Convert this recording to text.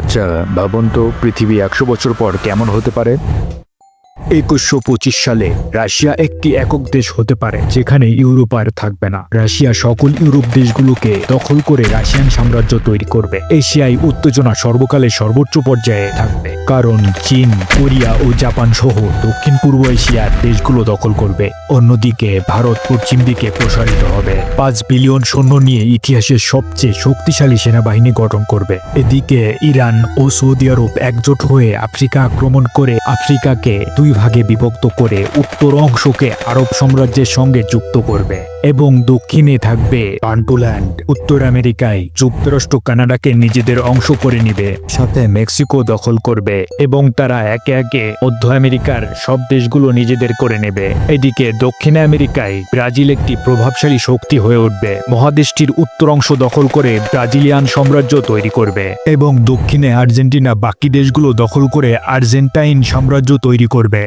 আচ্ছা ভাবুন তো পৃথিবী একশো বছর পর কেমন হতে পারে? একুশশো পঁচিশ সালে রাশিয়া একটি একক দেশ হতে পারে, যেখানে ইউরোপ আর থাকবে না। রাশিয়া সকল ইউরোপ দেশগুলোকে দখল করে রাশিয়ান সাম্রাজ্য তৈরি করবে। এশিয়ায় উত্তেজনা সর্বকালে সর্বোচ্চ পর্যায়ে থাকবে। কারণ চীন, কোরিয়া ও জাপান সহ দক্ষিণ পূর্ব এশিয়ার দেশগুলো দখল করবে। অন্যদিকে ভারত পশ্চিম দিকে প্রসারিত হবে। পাঁচ বিলিয়ন সৈন্য নিয়ে ইতিহাসের সবচেয়ে শক্তিশালী সেনাবাহিনী গঠন করবে। এদিকে ইরান ও সৌদি আরব একজোট হয়ে আফ্রিকা আক্রমণ করে আফ্রিকাকে দুই ভাগে বিভক্ত করে উত্তর অংশকে আরব সাম্রাজ্যের সঙ্গে যুক্ত করবে এবং দক্ষিণে থাকবে পান্টুল্যান্ড উত্তর আমেরিকায় যুক্তরাষ্ট্র কানাডাকে নিজেদের অংশ করে নিবে। সাথে মেক্সিকো দখল করবে এবং তারা একে একে মধ্য আমেরিকার সব দেশগুলো নিজেদের করে নেবে। এদিকে দক্ষিণ আমেরিকায় ব্রাজিল একটি প্রভাবশালী শক্তি হয়ে উঠবে। মহাদেশটির উত্তর অংশ দখল করে ব্রাজিলিয়ান সাম্রাজ্য তৈরি করবে এবং দক্ষিণে আর্জেন্টিনা বাকি দেশগুলো দখল করে আর্জেন্টাইন সাম্রাজ্য তৈরি করবে।